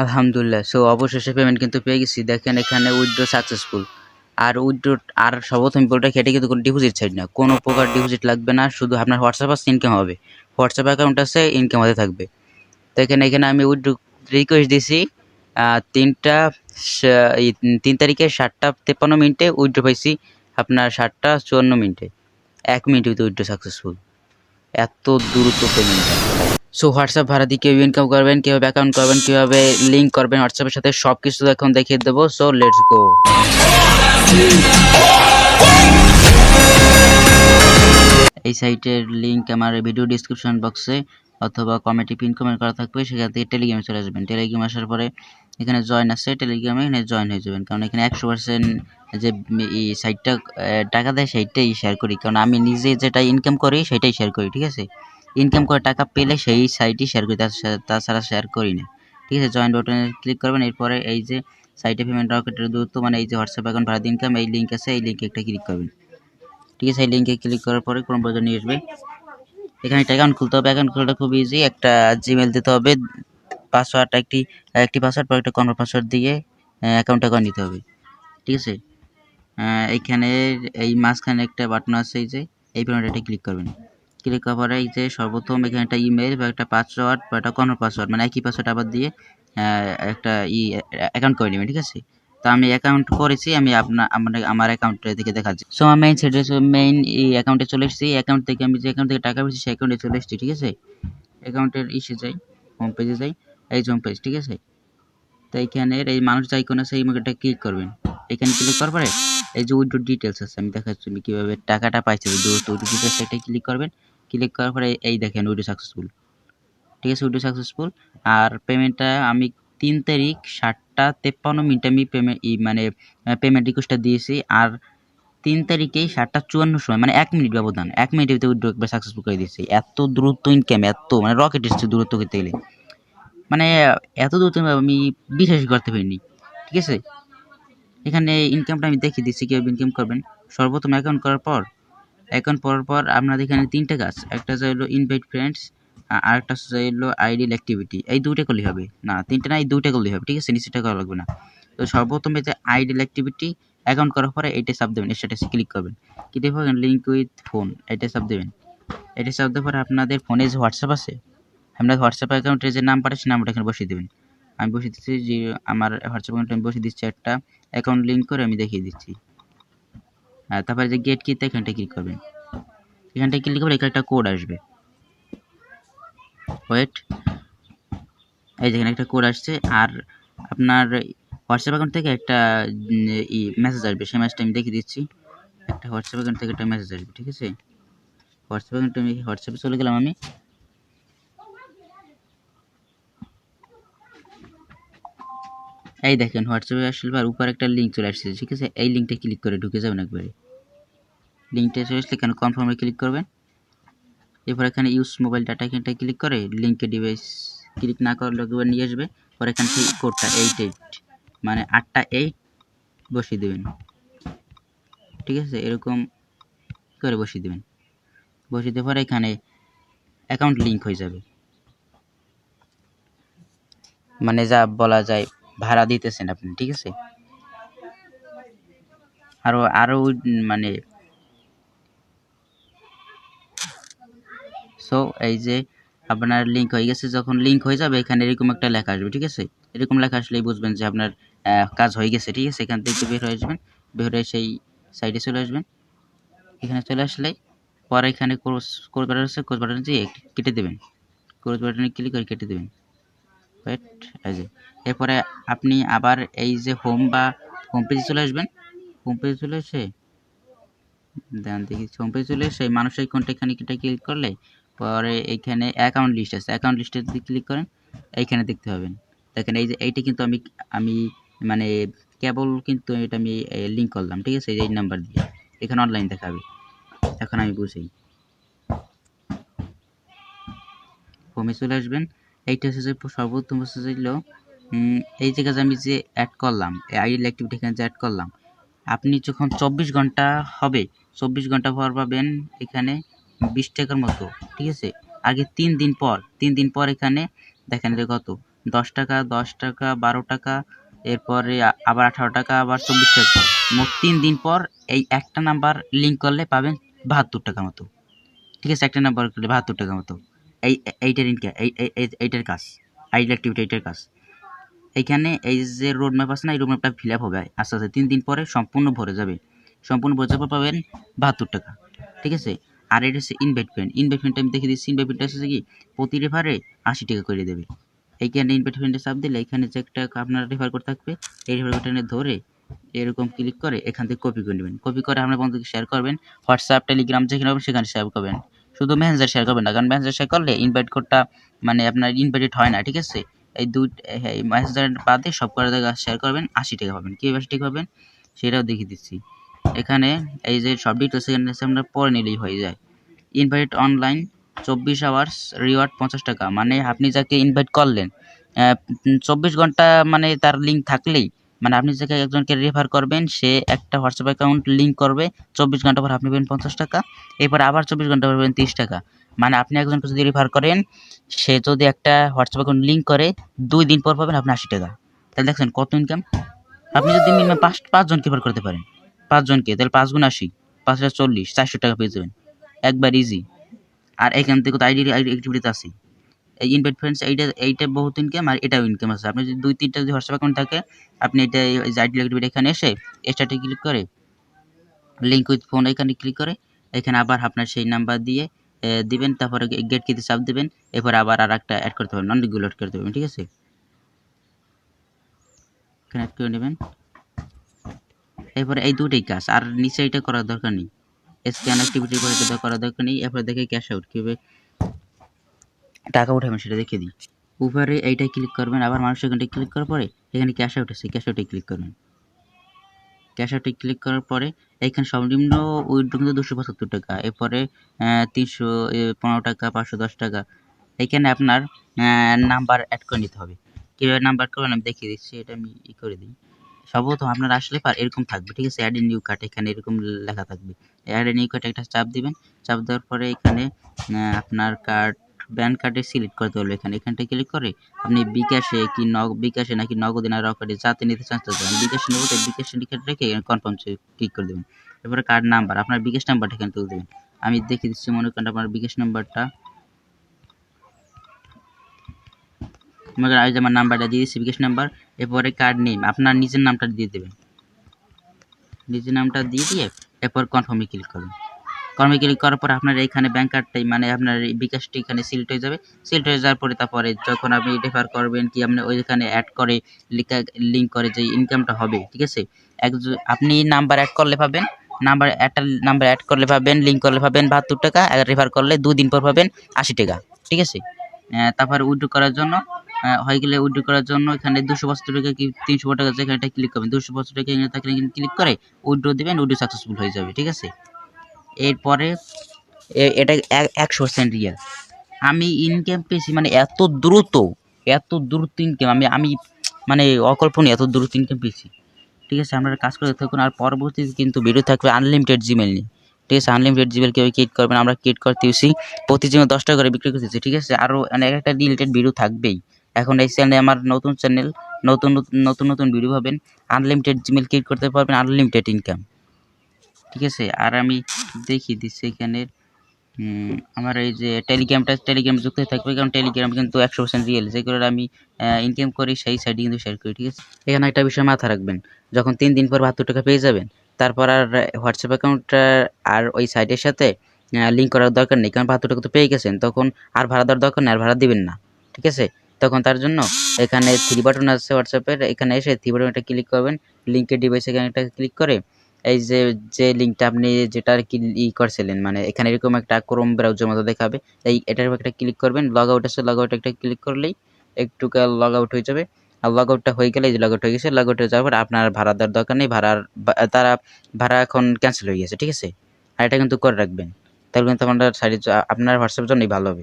আলহামদুলিল্লাহ। সো অবশেষে পেমেন্ট কিন্তু পেয়ে গেছি। দেখেন এখানে উইথড্র সাকসেসফুল আর উইথড্র আর সর্বপ্রথম বলটা খেটে কিন্তু কোনো ডিপোজিট সাইড না। কোনো প্রকার ডিপোজিট লাগবে না, শুধু আপনার হোয়াটসঅ্যাপ আছে ইনকাম হবে। হোয়াটসঅ্যাপ অ্যাকাউন্ট আছে ইনকাম হতে থাকবে। দেখেন এখানে আমি উইথড্র রিকোয়েস্ট দিছি তিনটা তিন তারিখে সাতটা তেপ্পান্ন মিনিটে উইথড্র পাইছি। আপনার সাতটা চুয়ান্ন মিনিটে। এক মিনিট উইথড্র সাকসেসফুল এত দ্রুত পেমেন্ট সো হোয়াটসঅ্যাপ ভাড়া দিয়ে কীভাবে ইনকাম করবেন কীভাবে অ্যাকাউন্ট করবেন, কীভাবে লিঙ্ক করবেন হোয়াটসঅ্যাপের সাথে সব কিছু এখন দেখিয়ে দেবো। সো লেটস গো এই সাইটের লিঙ্ক আমার ভিডিও ডিসক্রিপশন বক্সে অথবা কমেন্টে পিন কমেন্ট করা থাকবে। সেখান থেকে টেলিগ্রামে চলে আসবেন। টেলিগ্রাম আসার পরে এখানে জয়েন আছে। টেলিগ্রামে এখানে জয়েন হয়ে যাবেন। কারণ এখানে একশো পার্সেন্ট যে এই সাইটটা টাকা দেয়, সেইটাই শেয়ার করি। কারণ আমি নিজে যেটা ইনকাম করি সেটাই শেয়ার করি, ঠিক আছে? ইনকাম করে টাকা পেলে সেই সাইটই শেয়ার করি তাছাড়া- শেয়ার করি না। ঠিক আছে জয়েন্ট বাটনে ক্লিক করবেন, এরপরে এই যে সাইটে পেমেন্ট রকেটের দূরত্ব মানে এই যে হোয়াটসঅ্যাপ অ্যাকাউন্ট ভাড়া ইনকাম এই লিঙ্ক আছে, এই লিঙ্কে একটা ক্লিক করবেন। ঠিক আছে, এই লিঙ্কে ক্লিক করার পরে কোনো প্রয়োজন নিয়ে আসবে। এখানে একটা অ্যাকাউন্ট খুলতে হবে। অ্যাকাউন্ট খোলাটা খুব ইজি একটা জিমেল দিতে হবে পাসওয়ার্ড একটি একটি পাসওয়ার্ড পর একটা কনফার্ম পাসওয়ার্ড দিয়ে অ্যাকাউন্টটা করে নিতে হবে। ঠিক আছে? এইখানে এই মাঝখানে একটা বাটন আছে, এই যে, এই বাটনটা এটা ক্লিক করবেন। ক্লিক করার পরে এই যে সর্বপ্রথম এখানে একটা ইমেল বা একটা পাসওয়ার্ড বা একটা কনফার্ম পাসওয়ার্ড মানে একই পাসওয়ার্ড আবার দিয়ে একটা ই অ্যাকাউন্ট করে নেবেন, ঠিক আছে? তো আমি অ্যাকাউন্ট করেছি, আমি আপনার, আমার আমার অ্যাকাউন্ট থেকে দেখাচ্ছি। সো আমার মেইন সেটে মেইন এই অ্যাকাউন্টে চলে এসেছি। অ্যাকাউন্ট থেকে আমি যে অ্যাকাউন্ট থেকে টাকা পেয়েছি, সেই অ্যাকাউন্টে চলে এসেছি, ঠিক আছে? অ্যাকাউন্টের ইসে যাই হোম পেজে যাই, এই হোম পেজ ঠিক আছে? তো এইখানের এই মানুষ যাই কোনো সেই মুখটা ক্লিক করবেন। এখানে ক্লিক করার পরে এই যে উইড্রো ডিটেলস আছে, আমি দেখাচ্ছি কীভাবে টাকাটা পাইছি উইড্রো ডিটেলস একটা ক্লিক করবেন। ক্লিক করার পরে এই দেখেন উইড্রো সাকসেসফুল ঠিক আছে উইড্রো সাকসেসফুল আর পেমেন্টটা আমি তিন তারিখ সাতটা তেপ্পান্ন মিনিটে আমি পেমেন্ট মানে পেমেন্ট রিকোয়েস্টটা দিয়েছি। আর তিন তারিখেই সাতটা চুয়ান্ন সময় মানে এক মিনিট ব্যবধান, এক মিনিটের ভিতরে উইড্রো একবার সাকসেসফুল করে দিয়েছি। এত দ্রুত ইনকাম এত মানে রকেট এসছে দূরত্ব করতে গেলে। মানে এত দ্রুত আমি বিশ্বাস করতে পারিনি। ঠিক আছে? এখানে ইনকামটা আমি দেখিয়ে দিচ্ছি, কীভাবে ইনকাম করবেন। সর্বপ্রথম অ্যাকাউন্ট করার পর অ্যাকাউন্ট করার পর আপনাদের এখানে তিনটে কাজ। একটা হলো ইনভাইট ফ্রেন্ডস আর একটা হলো আইডিয়াল অ্যাক্টিভিটি এই দুইটা করলেই হবে। না, তিনটে না, এই দুইটা করলেই হবে, ঠিক আছে? নিচেটা করা লাগবে না। তো সর্বপ্রথমে যে আইডিয়াল অ্যাক্টিভিটি অ্যাকাউন্ট করার পরে এইটা সাব দেবেন স্ট্যাটাসে ক্লিক করবেন। করবেন লিঙ্ক উইথ ফোন এটা সাব দেবেন। এটা সাব দেওয়ার পরে আপনাদের ফোনে যে হোয়াটসঅ্যাপ আছে আপনার হোয়াটসঅ্যাপ অ্যাকাউন্টে যে নাম্বার আছে নাম্বারটা এখানে বসিয়ে দেবেন। আমি বসিয়ে দিচ্ছি যে, আমার হোয়াটসঅ্যাপ অ্যাকাউন্টে আমি বসিয়ে দিচ্ছি একটা অ্যাকাউন্ট লিঙ্ক করে আমি দেখিয়ে দিচ্ছি। তারপরে যে গেট কিতে এখানটা ক্লিক করবেন এখানটায় ক্লিক করে এখানে একটা কোড আসবে। ওয়েট এই যেখানে একটা কোড আসছে। আর আপনার হোয়াটসঅ্যাপ অ্যাকাউন্ট থেকে একটা ই মেসেজ আসবে। সেই মেসেজটা আমি দেখিয়ে দিচ্ছি। একটা হোয়াটসঅ্যাপ অ্যাকাউন্ট থেকে একটা মেসেজ আসবে, ঠিক আছে? হোয়াটসঅ্যাপ অ্যাকাউন্ট আমি হোয়াটসঅ্যাপে চলে গেলাম আমি। এই দেখেন, হোয়াটসঅ্যাপে আসলে আর উপর একটা লিঙ্ক চলে আসছে, ঠিক আছে? এই লিঙ্কটা ক্লিক করে ঢুকে যাবেন একবারে। লিঙ্কটা চলে আসলে এখানে কনফার্মে ক্লিক করবেন। এরপর এখানে ইউজ মোবাইল ডাটা এখানটা ক্লিক করে লিঙ্কে ডিভাইস ক্লিক না করলে একবার নিয়ে আসবে। পরে এখান থেকে কোডটা এইট এইট মানে আটটা এইট বসিয়ে দেবেন। ঠিক আছে? এরকম করে বসিয়ে দেবেন। বসিয়ে দেওয়ার পরে এখানে অ্যাকাউন্ট লিঙ্ক হয়ে যাবে। মানে যা বলা যায় ভাড়া দিতেছেন আপনি, ঠিক আছে? আরও আরও মানে সো এই যে আপনার লিঙ্ক হয়ে গেছে, যখন লিঙ্ক হয়ে যাবে, এখানে এরকম একটা লেখা আসবে, ঠিক আছে? এরকম লেখা আসলেই বুঝবেন যে আপনার কাজ হয়ে গেছে, ঠিক আছে? এখান থেকে বের হয়ে আসবেন বের হয়ে সেই সাইডে চলে আসবেন। এখানে চলে আসলে পরে এখানে ক্রোস ক্রোস বাটন আছে ক্রোস বাটন কেটে দেবেন। ক্রোস বাটনে ক্লিক করে কেটে দেবেন। ওয়েট এই যে, এরপরে আপনি আবার এই যে হোম বা হোম পেজে চলে আসবেন। হোম পেজে চলে এসে, দেন দেখি হোম পেজে চলে এসে মানুষের কোনটা এখানে কিটা ক্লিক করলে পরে এইখানে অ্যাকাউন্ট লিস্ট আছে। অ্যাকাউন্ট লিস্টে যদি ক্লিক করেন, এইখানে দেখতে পাবেন। দেখেন এই যে, এইটা কিন্তু আমি আমি মানে কেবল কিন্তু এটা আমি লিঙ্ক করলাম, ঠিক আছে? এই নাম্বার দিয়ে। এখানে অনলাইন দেখাবে। এখন আমি বুঝি। হোমে চলে আসবেন। এইটা হচ্ছে যে সর্বোত্তম হচ্ছে যেগুলো এই যে আমি যে অ্যাড করলাম, এই আইডিয়াল অ্যাক্টিভিটি এখানে যে অ্যাড করলাম, আপনি যখন চব্বিশ ঘণ্টা হবে, চব্বিশ ঘণ্টা পর পাবেন এখানে বিশ টাকার মতো, ঠিক আছে? আগে তিন দিন পর, তিন দিন পর এখানে দেখেন এটা কত? দশ টাকা দশ টাকা, বারো টাকা, এরপরে আবার আঠারো টাকা, আবার চব্বিশ টাকা। মোট তিন দিন পর এই একটা নাম্বার লিঙ্ক করলে পাবেন বাহাত্তর টাকা মতো, ঠিক আছে? একটা নাম্বার করলে বাহাত্তর টাকা মতো। এই, এই- এইটার এইটার কাজ। আইডি অ্যাক্টিভিটি এইটার কাজ। এইখানে এই যে রোড ম্যাপ আছে না, এই রোড ম্যাপটা ফিল আপ হবে। আস্তে আস্তে তিন দিন পরে সম্পূর্ণ ভরে যাবে। সম্পূর্ণ ভরে যাওয়ার পাবেন বাহাত্তর টাকা। ঠিক আছে? আর এটা হচ্ছে ইনভেস্টমেন্ট ইনভেস্টমেন্ট আমি দেখে দিচ্ছি। ইনভেস্টমেন্ট হচ্ছে কি? প্রতি রেফারে আশি টাকা করে দেবে। এইখানে ইনভেস্টমেন্টে চাপ দিলে এখানে যে একটা আপনার রেফার করে থাকবে, এই রেফার কোডটা ধরে এরকম ক্লিক করে এখান থেকে কপি করে নেবেন। কপি করে আপনার বন্ধুকে শেয়ার করবেন। হোয়াটসঅ্যাপ টেলিগ্রাম যেখানে হবে সেখানে শেয়ার করবেন। শুধু মেসেঞ্জার শেয়ার করবেন না, কারণ মেসেঞ্জার শেয়ার করলে ইনভাইট কোডটা মানে আপনার ইনভাইটেড হয় না, ঠিক আছে? এই দুই, এই মেসেঞ্জার বাদে সব জায়গা শেয়ার করবেন, আশি টাকা পাবেন। কীভাবে টাকা পাবেন? সেটাও দেখিয়ে দিচ্ছি। এখানে এই যে সব ডিটেলস এখানে আপনার পরে নিলেই হয়ে যায়। ইনভাইট অনলাইন চব্বিশ আওয়ার্স রিওয়ার্ড পঞ্চাশ টাকা। মানে আপনি যাকে ইনভাইট করলেন চব্বিশ ঘণ্টা মানে তার লিঙ্ক থাকলেই মানে আপনি যাকে একজনকে রেফার করবেন, সে একটা হোয়াটসঅ্যাপ অ্যাকাউন্ট লিঙ্ক করবে, চব্বিশ ঘণ্টা পর আপনি পাবেন পঞ্চাশ টাকা, এরপর আবার চব্বিশ ঘণ্টা পর পাবেন তিরিশ টাকা। মানে আপনি একজনকে যদি রেফার করেন, সে যদি একটা হোয়াটসঅ্যাপ অ্যাকাউন্ট লিঙ্ক করে, দুই দিন পর পাবেন আপনি আশি টাকা। তাহলে দেখছেন কত ইনকাম আপনি যদি মিনিমাম পাঁচ পাঁচজনকে রেফার করতে পারেন পাঁচজনকে তাহলে পাঁচ গুণ আশি, পাঁচ হাজার চল্লিশ, চারশো টাকা পেয়ে যাবেন। একবার ইজি আর এখান থেকে তো আইডি অ্যাক্টিভিটিতে আছে এই ইনভাইট ফ্রেন্ডস এইটা এইটা বহুত ইনকাম আর এটাও ইনকাম আছে আপনি যদি দুই, তিনটা যদি হোয়াটসঅ্যাপ অ্যাকাউন্ট থাকে, আপনি এটা আইডি অ্যাক্টিভিটি এখানে এসে স্টার্টে ক্লিক করে লিঙ্ক উইথ ফোন এখানে ক্লিক করে, এখানে আবার আপনার সেই নাম্বার দিয়ে দিবেন, তারপরে গেট কিতে চাপ দেবেন, এরপর আবার আর একটা অ্যাড করতে পারবেন, অনেকগুলো অ্যাড করতে পারবেন, ঠিক আছে? এখানে অ্যাড করে নেবেন। এরপরে এই দুটোই কাজ, আর নিচে এটা করার দরকার নেই। স্ক্যান অ্যাক্টিভিটি করে এটা করার দরকার নেই, এরপরে দেখে ক্যাশ আউট কীভাবে টাকা উঠাবেন, সেটা দেখে দিই উপরে এইটাই ক্লিক করবেন, আবার মানুষের এখানটায় ক্লিক করার পরে এখানে ক্যাশ আউট আছে ক্যাশ আউটে ক্লিক করবেন। ক্যাশ আউটে ক্লিক করার পরে এইখানে সর্বনিম্ন উইথড্র কিন্তু দুশো পঁচাত্তর টাকা, এরপরে তিনশো পনেরো টাকা, পাঁচশো দশ টাকা। এইখানে আপনার নাম্বার অ্যাড করে নিতে হবে। কীভাবে নাম্বার করবেন আমি দেখিয়ে দিচ্ছি, এটা আমি ই করে দিই। সর্বপ্রথম আপনার আসলে পার এরকম থাকবে, ঠিক আছে? অ্যাড নিউ কার্ড এখানে এরকম লেখা থাকবে। অ্যাড নিউ কার্ড একটা চাপ দিবেন, চাপ দেওয়ার পরে এখানে আপনার কার্ড ব্যান কার্ডে সিলেক্ট করতে হবে এখানে, এখানটা ক্লিক করে আপনি বিকাশে কি নগ, বিকাশে নাকি নগদে না রকেটে যাতে নিতে চান তাতে বিকাশে নেব তো বিকাশে লিখে রেখে কনফার্ম ক্লিক করে দেবেন। এরপরে কার্ড নাম্বার আপনার বিকাশ নাম্বারটা এখানে তুলে দেবেন। আমি দেখিয়ে দিচ্ছি, মনে করেন আপনার বিকাশ নাম্বারটা মনে আমি আমার নাম্বারটা দিয়ে দিচ্ছি বিকাশ নাম্বার এরপরে কার্ড নেম আপনার নিজের নামটা দিয়ে দেবেন। নিজের নামটা দিয়ে দিয়ে এরপর কনফার্মে ক্লিক করবেন। কনফার্মে ক্লিক করার পর আপনার এখানে ব্যাংক কার্ডটাই মানে আপনার বিকাশটি এখানে সিলেক্ট হয়ে যাবে। সিলেক্ট হয়ে যাওয়ার পরে তারপরে যখন আপনি রেফার করবেন কি আপনি ওইখানে অ্যাড করে লিখা লিঙ্ক করে যে ইনকামটা হবে, ঠিক আছে? এক আপনি নাম্বার অ্যাড করলে পাবেন নাম্বার একটা নাম্বার অ্যাড করলে পাবেন লিঙ্ক করলে পাবেন বাহাত্তর টাকা, আর রেফার করলে দুদিন পর পাবেন আশি টাকা, ঠিক আছে? তারপর উইড্রো করার জন্য হয়ে গেলে উইড্রো করার জন্য এখানে দুশো পঁচাত্তর টাকা কি তিনশো টাকা যেখানে ক্লিক করবেন, দুশো পঁচাত্তর টাকা এখানে ক্লিক করে উইড্রো দেবেন উইথড্র সাকসেসফুল হয়ে যাবে, ঠিক আছে? এরপরে এটা একশো পার্সেন্ট রিয়েল আমি ইনকাম পেয়েছি মানে এত দ্রুত এত দ্রুত ইনকাম আমি আমি মানে অকল্পনীয় এত দ্রুত ইনকাম পেয়েছি ঠিক আছে, আপনারা কাজ করতে থাকুন আর পরবর্তীতে কিন্তু ভিডিও থাকবে আনলিমিটেড জিমেল নিয়ে। ঠিক আছে আনলিমিটেড জিমেল কেউ ক্রিয়েট করবেন আমরা ক্রিয়েট করতেছি প্রতি জিমেল দশ টাকা করে বিক্রি করতেছি, ঠিক আছে। আরও অনেক একটা রিলেটেড ভিডিও থাকবেই। এখন এই চ্যানেলে আমার নতুন চ্যানেল নতুন নতুন নতুন নতুন ভিডিও পাবেন। আনলিমিটেড জিমেল ক্রিয়েট করতে পারবেন আনলিমিটেড ইনকাম ঠিক আছে? আর আমি দেখিয়ে দিচ্ছি এখানে আমার এই যে টেলিগ্রামটা টেলিগ্রাম যুক্ত থাকবে, কারণ টেলিগ্রাম কিন্তু একশো পার্সেন্ট রিয়েল যে করে আমি ইনকাম করি, সেই সাইডে কিন্তু শেয়ার করি, ঠিক আছে? এখানে একটা বিষয় মাথা রাখবেন, যখন তিন দিন পর বাহাত্তর টাকা পেয়ে যাবেন, তারপর আর হোয়াটসঅ্যাপ অ্যাকাউন্টটা আর ওই সাইটের সাথে লিঙ্ক করার দরকার নেই, কারণ বাহাত্তর টাকা তো পেয়ে গেছেন, তখন আর ভাড়া দেওয়ার দরকার নেই, আর ভাড়া দিবেন না, ঠিক আছে? তখন তার জন্য এখানে থ্রি বাটন আছে হোয়াটসঅ্যাপের এখানে এসে থ্রি বাটন একটা ক্লিক করবেন লিঙ্কের ডিভাইস এখানে একটা ক্লিক করে এই যে যে লিঙ্কটা আপনি যেটা আর কি ই করছিলেন মানে এখানে এরকম একটা ক্রোম ব্রাউজার মতো দেখাবে, এই এটার উপর একটা ক্লিক করবেন লগ আউট আছে লগ আউট একটা ক্লিক করলেই একটু লগ আউট হয়ে যাবে, আর লগ আউটটা হয়ে গেলে যে লগ আউট হয়ে গেছে লগ আউট হয়ে যাওয়ার পর আপনার ভাড়া দেওয়ার দরকার নেই, ভাড়ার তারা ভাড়া এখন ক্যান্সেল হয়ে গেছে, ঠিক আছে? আর এটা কিন্তু করে রাখবেন, তাহলে কিন্তু আপনার সাইডে আপনার হোয়াটসঅ্যাপের জন্যই ভালো হবে।